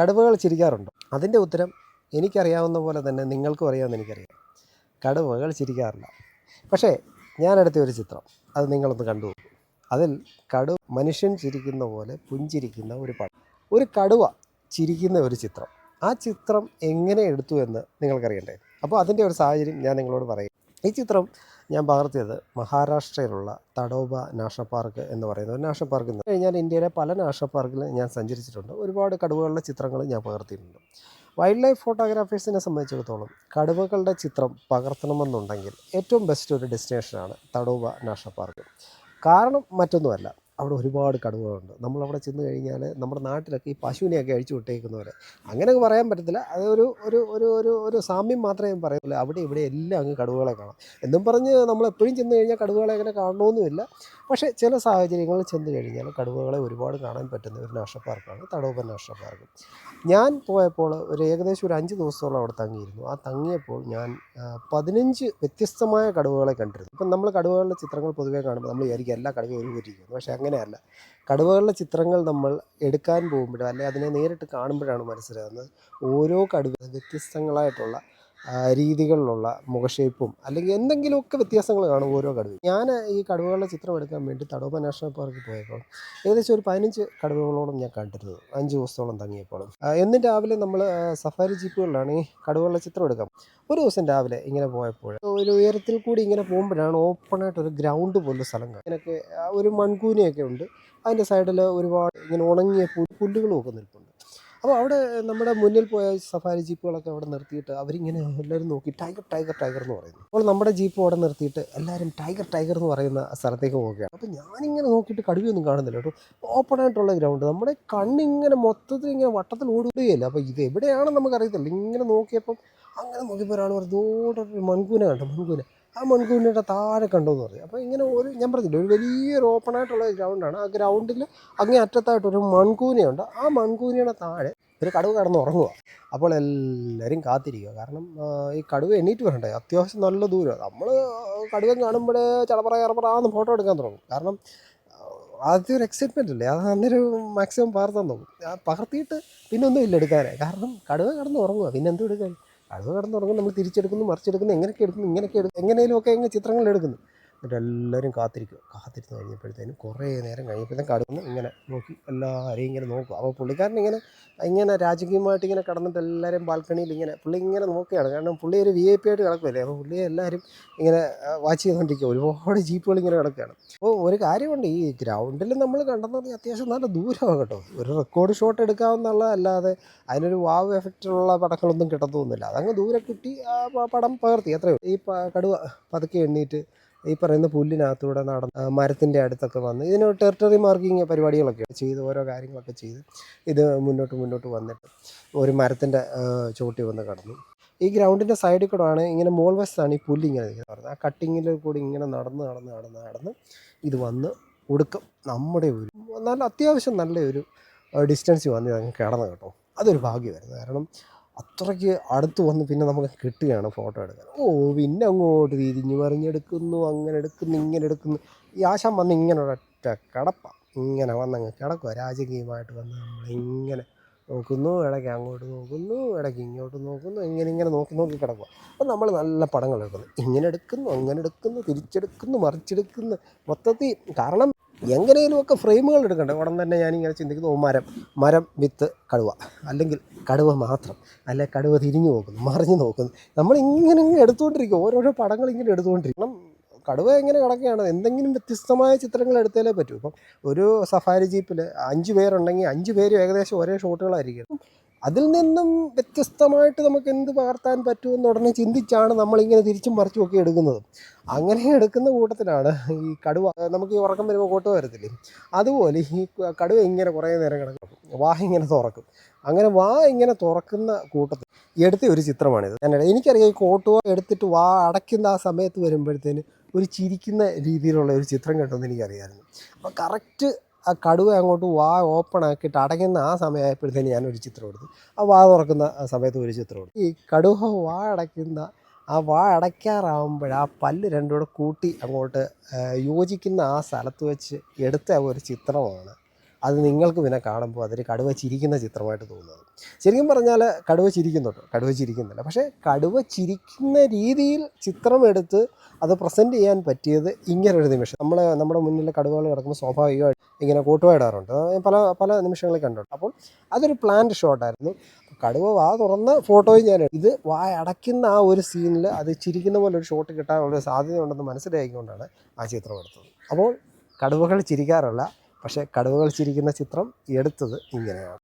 കടുവകൾ ചിരിക്കാറുണ്ടോ. അതിന്റെ ഉത്തരം എനിക്കറിയാവുന്ന പോലെ തന്നെ നിങ്ങൾക്കും അറിയാമെന്ന് എനിക്കറിയാം. കടുവകൾ ചിരിക്കാറില്ല. പക്ഷേ ഞാനെടുത്ത ഒരു ചിത്രം. അത് നിങ്ങളൊന്ന് കണ്ടു. അതിൽ കടു മനുഷ്യൻ ചിരിക്കുന്ന പോലെ പുഞ്ചിരിക്കുന്ന ഒരു പടം ഒരു കടുവ ചിരിക്കുന്ന ഒരു ചിത്രം. ആ ചിത്രം എങ്ങനെ എടുത്തു എന്ന് നിങ്ങൾക്കറിയണ്ടേ? അപ്പോൾ അതിന്റെ ഒരു സാഹചര്യം ഞാൻ നിങ്ങളോട് പറയും. ഈ ചിത്രം ഞാൻ പകർത്തിയത് മഹാരാഷ്ട്രയിലുള്ള തടോബ നാഷണൽ പാർക്ക് എന്ന് പറയുന്ന നാഷണൽ പാർക്ക് എന്ന് കഴിഞ്ഞാൽ ഇന്ത്യയിലെ പല നാഷണൽ പാർക്കിലും ഞാൻ സഞ്ചരിച്ചിട്ടുണ്ട്. ഒരുപാട് കടുവകളുടെ ചിത്രങ്ങൾ ഞാൻ പകർത്തിയിട്ടുണ്ട്. വൈൽഡ് ലൈഫ് ഫോട്ടോഗ്രാഫേഴ്സിനെ സംബന്ധിച്ചിടത്തോളം കടുവകളുടെ ചിത്രം പകർത്തണമെന്നുണ്ടെങ്കിൽ ഏറ്റവും ബെസ്റ്റ് ഒരു ഡെസ്റ്റിനേഷനാണ് തടോബ നാഷണൽ പാർക്ക്. കാരണം മറ്റൊന്നുമല്ല അവിടെ ഒരുപാട് കടുവകളുണ്ട്. നമ്മളവിടെ ചെന്ന് കഴിഞ്ഞാൽ നമ്മുടെ നാട്ടിലൊക്കെ ഈ പശുവിനെയൊക്കെ അഴിച്ചു വിട്ടേക്കുന്നവരെ. അങ്ങനെ പറയാൻ പറ്റത്തില്ല. അതൊരു ഒരു ഒരു ഒരു ഒരു സാമ്യം മാത്രമേ ഞാൻ പറയുള്ളൂ. അവിടെ ഇവിടെ എല്ലാം അങ്ങ് കടുവകളെ കാണാം. എന്നും പറഞ്ഞ് നമ്മൾ എപ്പോഴും ചെന്ന് കഴിഞ്ഞാൽ കടുവകളെ അങ്ങനെ കാണണമെന്നുമില്ല പക്ഷേ ചില സാഹചര്യങ്ങളിൽ ചെന്ന് കഴിഞ്ഞാൽ കടുവകളെ ഒരുപാട് കാണാൻ പറ്റുന്ന ഒരു നാഷണൽ പാർക്കാണ് തടോപ്പൻ നാഷണൽ പാർക്ക് ഞാൻ പോയപ്പോൾ ഒരു ഏകദേശം ഒരു അഞ്ച് ദിവസത്തോളം അവിടെ തങ്ങിയിരുന്നു. ആ തങ്ങിയപ്പോൾ ഞാൻ പതിനഞ്ച് വ്യത്യസ്തമായ കടുവകളെ കണ്ടിരുന്നു. ഇപ്പം നമ്മൾ കടുവകളുടെ ചിത്രങ്ങൾ പൊതുവേ കാണുമ്പോൾ നമ്മൾ വിചാരിക്കും എല്ലാ കടുവയും ഒരുപോലിരിക്കുന്നു പക്ഷേ അങ്ങനെയല്ല. കടുവകളുടെ ചിത്രങ്ങൾ നമ്മൾ എടുക്കാൻ പോകുമ്പോഴോ അല്ലെങ്കിൽ അതിനെ നേരിട്ട് കാണുമ്പോഴാണ് മനസ്സിലാകുന്നത്. ഓരോ കടുവ വ്യത്യസ്തങ്ങളായിട്ടുള്ള രീതികളിലുള്ള മുഖഷേപ്പും അല്ലെങ്കിൽ എന്തെങ്കിലുമൊക്കെ വ്യത്യാസങ്ങൾ കാണും ഓരോ കടുവയും. ഞാൻ ഈ കടുവകളുടെ ചിത്രം എടുക്കാൻ വേണ്ടി തടോപ്പ നാഷണൽ പാർക്കിൽ പോയപ്പോൾ ഏകദേശം ഒരു പതിനഞ്ച് കടുവകളോളം ഞാൻ കണ്ടിരുന്നത് അഞ്ച് ദിവസത്തോളം തങ്ങിയപ്പോൾ. എന്നും രാവിലെ നമ്മൾ സഫാരി ജീപ്പുകളിലാണ് ഈ കടുവകളുടെ ചിത്രം എടുക്കാം ഒരു ദിവസം രാവിലെ ഇങ്ങനെ പോയപ്പോൾ ഒരു ഉയരത്തിൽ കൂടി ഇങ്ങനെ പോകുമ്പോഴാണ് ഓപ്പണായിട്ട് ഒരു ഗ്രൗണ്ട് പോലുള്ള സ്ഥലം കാണും ഒരു മൺകൂനയൊക്കെ ഉണ്ട്. അതിന്റെ സൈഡിൽ ഒരുപാട് ഇങ്ങനെ ഉണങ്ങിയ പുല്ലുകളും ഒക്കെ നിൽപ്പുണ്ട്. അപ്പോൾ അവിടെ നമ്മുടെ മുന്നിൽ പോയ സഫാരി ജീപ്പുകളൊക്കെ അവിടെ നിർത്തിയിട്ട് അവരിങ്ങനെ എല്ലാവരും നോക്കി ടൈഗർ ടൈഗർ ടൈഗർ എന്ന് പറയുന്നു. അപ്പോൾ നമ്മുടെ ജീപ്പ് അവിടെ നിർത്തിയിട്ട് എല്ലാവരും ടൈഗർ ടൈഗർ എന്ന് പറയുന്ന സ്ഥലത്തേക്ക് പോവുകയാണ്. അപ്പോൾ ഞാനിങ്ങനെ നോക്കിയിട്ട് കടുവയൊന്നും കാണുന്നില്ല കേട്ടോ. ഓപ്പൺ ആയിട്ടുള്ള ഗ്രൗണ്ട് നമ്മുടെ കണ്ണിങ്ങനെ മൊത്തത്തിൽ ഇങ്ങനെ വട്ടത്തിൽ ഓടുകയില്ല. അപ്പോൾ ഇത് എവിടെയാണെന്ന് നമുക്കറിയത്തില്ല. ഇങ്ങനെ നോക്കിയപ്പം അങ്ങനെ നോക്കിയപ്പോൾ ഒരാൾ പറഞ്ഞു ഓടൊരു മൺകൂന കണ്ടോ? മൺകൂന. ആ മൺകൂനയുടെ താഴെ കണ്ടു എന്ന് പറയും അപ്പോൾ ഇങ്ങനെ ഒരു ഞാൻ പറഞ്ഞില്ല ഒരു വലിയൊരു ഓപ്പൺ ആയിട്ടുള്ള ഗ്രൗണ്ടാണ് ആ ഗ്രൗണ്ടിൽ അങ്ങേ അറ്റത്തായിട്ട് ഒരു മൺകൂനയുണ്ട്. ആ മൺകൂനയുടെ താഴെ ഒരു കടുവ കിടന്ന് ഉറങ്ങുക അപ്പോൾ എല്ലാവരും കാത്തിരിക്കുക കാരണം ഈ കടുവ എണീറ്റ് വരണ്ടേ? അത്യാവശ്യം നല്ല ദൂരം നമ്മൾ കടുവ കാണുമ്പോഴേ ചടപ്പറ കറപ്പറാന്ന് ഫോട്ടോ എടുക്കാൻ തുടങ്ങും. കാരണം ആദ്യം ഒരു എക്സൈറ്റ്മെന്റ് അല്ലേ അത് അന്നേരം മാക്സിമം പകർത്താൻ ആ, പകർത്തിയിട്ട് പിന്നെ ഒന്നും ഇല്ല എടുക്കാനേ. കാരണം കടുവ കിടന്ന് ഉറങ്ങുക പിന്നെ എന്തും എടുക്കാൻ? കടുവ കിടന്ന് ഉറങ്ങും നമ്മൾ തിരിച്ചെടുക്കുന്നു മറിച്ചെടുക്കുന്നു എങ്ങനെയൊക്കെ എടുക്കുന്നു ഇങ്ങനെയൊക്കെ എടുക്കും എങ്ങനെയൊക്കെ അങ്ങ് ചിത്രങ്ങൾ എടുക്കുന്നു. എന്നിട്ട് എല്ലാവരും കാത്തിരിക്കും. കാത്തിരുന്ന് കഴിഞ്ഞപ്പോഴത്തേനും കുറേ നേരം കഴിഞ്ഞപ്പോഴത്തേക്കും കടന്ന് ഇങ്ങനെ നോക്കി. എല്ലാവരെയും ഇങ്ങനെ നോക്കും. അപ്പോൾ പുള്ളിക്കാരൻ ഇങ്ങനെ ഇങ്ങനെ രാജകീയമായിട്ട് ഇങ്ങനെ കടന്നിട്ട് എല്ലാവരും ബാൽക്കണിയിൽ ഇങ്ങനെ പുള്ളി ഇങ്ങനെ നോക്കുകയാണ്. കാരണം പുള്ളി ഒരു വി ഐ പി ആയിട്ട് കിടക്കുമല്ലേ അപ്പോൾ പുള്ളിയെ എല്ലാവരും ഇങ്ങനെ വാച്ച് ചെയ്തുകൊണ്ടിരിക്കുക. ഒരുപാട് ജീപ്പുകൾ ഇങ്ങനെ കിടക്കുകയാണ്. അപ്പോൾ ഒരു കാര്യമുണ്ട്. ഈ ഗ്രൗണ്ടിൽ നമ്മൾ കണ്ടെന്ന് പറഞ്ഞാൽ അത്യാവശ്യം നല്ല ദൂരമാണ് കേട്ടോ. ഒരു റെക്കോർഡ് ഷോട്ട് എടുക്കാവുന്നുള്ളതല്ലാതെ അതിനൊരു വാവ് എഫക്റ്റുള്ള പടങ്ങളൊന്നും കിട്ടത്തൊന്നുമില്ല. അതങ്ങ് ദൂരെ കിട്ടി പടം പകർത്തി. അത്രയോ ഈ കടുവ പതുക്കെ എണ്ണീറ്റ് ഈ പറയുന്ന പുല്ലിനകത്തൂടെ നടന്ന് മരത്തിന്റെ അടുത്തൊക്കെ വന്ന് ഇതിന് ടെറിട്ടറി മാർക്കിങ് പരിപാടികളൊക്കെ ചെയ്ത് ഓരോ കാര്യങ്ങളൊക്കെ ചെയ്ത് ഇത് മുന്നോട്ട് മുന്നോട്ട് വന്നിട്ട് ഒരു മരത്തിന്റെ ചോട്ടി വന്ന് കടന്നു. ഈ ഗ്രൗണ്ടിന്റെ സൈഡിൽ കൂടെ ആണ് ഇങ്ങനെ മോൾ വശത്താണ് ഈ പുല്ല് ഇങ്ങനെ നിൽക്കുന്നത്. ആ കട്ടിങ്ങിൽ കൂടി ഇങ്ങനെ നടന്ന് നടന്ന് നടന്ന് നടന്ന് ഇത് വന്ന് ഒടുക്കം നമ്മുടെ ഒരു നല്ല അത്യാവശ്യം നല്ലൊരു ഡിസ്റ്റൻസ് വന്ന് അങ്ങ് കിടന്നു കേട്ടോ. അതൊരു ഭാഗ്യമായിരുന്നു. കാരണം അത്രയ്ക്ക് അടുത്ത് വന്ന് പിന്നെ നമുക്ക് കിട്ടുകയാണ് ഫോട്ടോ എടുക്കാൻ. ഓ പിന്നെ അങ്ങോട്ട് തിരിഞ്ഞ് മറിഞ്ഞെടുക്കുന്നു അങ്ങനെ എടുക്കുന്നു ഇങ്ങനെ എടുക്കുന്നു. ഈ ആശാൻ വന്ന് ഇങ്ങനെ ഒരൊറ്റ കിടപ്പ. ഇങ്ങനെ വന്നങ്ങ് കിടക്കുക രാജകീയമായിട്ട് വന്ന് നമ്മളിങ്ങനെ നോക്കുന്നു ഇടയ്ക്ക് അങ്ങോട്ട് നോക്കുന്നു ഇടയ്ക്ക് ഇങ്ങോട്ട് നോക്കുന്നു ഇങ്ങനെ ഇങ്ങനെ നോക്കി നോക്കി കിടക്കുക അപ്പം നമ്മൾ നല്ല പടങ്ങൾ എടുക്കുന്നു. ഇങ്ങനെ എടുക്കുന്നു അങ്ങനെ എടുക്കുന്നു തിരിച്ചെടുക്കുന്നു മറിച്ചെടുക്കുന്നു. മൊത്തത്തിൽ കാരണം എങ്ങനെയെങ്കിലുമൊക്കെ ഫ്രെയിമുകൾ എടുക്കണ്ടേ? ഉടൻ തന്നെ ഞാനിങ്ങനെ ചിന്തിക്കുന്നു ഓ മരം. മരം വിത്ത് കടുവ. അല്ലെങ്കിൽ കടുവ മാത്രം. അല്ലെ കടുവ തിരിഞ്ഞു നോക്കുന്നു മറിഞ്ഞു നോക്കുന്നു. നമ്മൾ ഇങ്ങനെ എടുത്തുകൊണ്ടിരിക്കും. ഓരോരോ പടങ്ങൾ ഇങ്ങനെ എടുത്തുകൊണ്ടിരിക്കണം കടുവ എങ്ങനെ കിടക്കുകയാണ്? എന്തെങ്കിലും വ്യത്യസ്തമായ ചിത്രങ്ങൾ എടുത്താലേ പറ്റൂ. ഇപ്പം ഒരു സഫാരി ജീപ്പിൽ അഞ്ച് പേരുണ്ടെങ്കിൽ അഞ്ച് പേരും ഏകദേശം ഒരേ ഷോട്ടുകളായിരിക്കും. അതിൽ നിന്നും വ്യത്യസ്തമായിട്ട് നമുക്ക് എന്ത് പകർത്താൻ പറ്റുമെന്ന് ഉടനെ ചിന്തിച്ചാണ് നമ്മളിങ്ങനെ തിരിച്ചും മറിച്ചും ഒക്കെ എടുക്കുന്നത്. അങ്ങനെ എടുക്കുന്ന കൂട്ടത്തിലാണ് ഈ കടുവ നമുക്ക് ഈ ഉറക്കം വരുമ്പോൾ കോട്ട് വരത്തില്ലേ? അതുപോലെ ഈ കടുവ ഇങ്ങനെ കുറേ നേരം കിടക്കും. വാ ഇങ്ങനെ തുറക്കും. അങ്ങനെ വാ ഇങ്ങനെ തുറക്കുന്ന കൂട്ടത്തിൽ എടുത്ത ഒരു ചിത്രമാണിത്. ഞാൻ എനിക്കറിയാം ഈ കോട്ടുവ എടുത്തിട്ട് വാ അടയ്ക്കുന്ന ആ സമയത്ത് വരുമ്പോഴത്തേന് ഒരു ചിരിക്കുന്ന രീതിയിലുള്ള ഒരു ചിത്രം കിട്ടുമെന്ന് എനിക്കറിയാമായിരുന്നു അപ്പോൾ കറക്റ്റ് ആ കടുവ അങ്ങോട്ട് വാ ഓപ്പൺ ആക്കിയിട്ട് അടയ്ക്കുന്ന ആ സമയമായപ്പോഴത്തേന് ഞാനൊരു ചിത്രം എടുത്തു. ആ വാ തുറക്കുന്ന സമയത്ത് ഒരു ചിത്രം എടുത്തു. ഈ കടുവ വാ അടയ്ക്കുന്ന ആ വാ അടയ്ക്കാറാവുമ്പോൾ ആ പല്ല് രണ്ടും കൂടെ കൂട്ടി അങ്ങോട്ട് യോജിക്കുന്ന ആ സ്ഥലത്ത് വെച്ച് എടുത്ത ഒരു ചിത്രമാണ് അത് നിങ്ങൾക്ക് പിന്നെ കാണുമ്പോൾ അതൊരു കടുവ ചിരിക്കുന്ന ചിത്രമായിട്ട് തോന്നുന്നത്. ശരിക്കും പറഞ്ഞാൽ കടുവ ചിരിക്കുന്നുണ്ട് കടുവ ചിരിക്കുന്നില്ല പക്ഷേ കടുവ ചിരിക്കുന്ന രീതിയിൽ ചിത്രമെടുത്ത് അത് പ്രസന്റ് ചെയ്യാൻ പറ്റിയത് ഇങ്ങനെ ഒരു നിമിഷം. നമ്മൾ നമ്മുടെ മുന്നിൽ കടുവകൾ കിടക്കുമ്പോൾ സ്വാഭാവികമായിട്ട് ഇങ്ങനെ കൂട്ടുവായിടാറുണ്ട്. അത് പല പല നിമിഷങ്ങളിൽ കണ്ടിട്ടുണ്ട്. അപ്പോൾ അതൊരു പ്ലാൻഡ് ഷോട്ടായിരുന്നു കടുവ വാ തുറന്ന ഫോട്ടോയും ഞാൻ ഇത് വായ അടയ്ക്കുന്ന ആ ഒരു സീനിൽ അത് ചിരിക്കുന്ന പോലെ ഒരു ഷോട്ട് കിട്ടാനുള്ള സാധ്യതയുണ്ടെന്ന് മനസ്സിലാക്കിക്കൊണ്ടാണ് ആ ചിത്രം എടുത്തത്. അപ്പോൾ കടുവകൾ ചിരിക്കാറില്ല. പക്ഷേ കടുവകൾ ചിരിക്കുന്ന ചിത്രം എടുത്തത് ഇങ്ങനെയാണ്.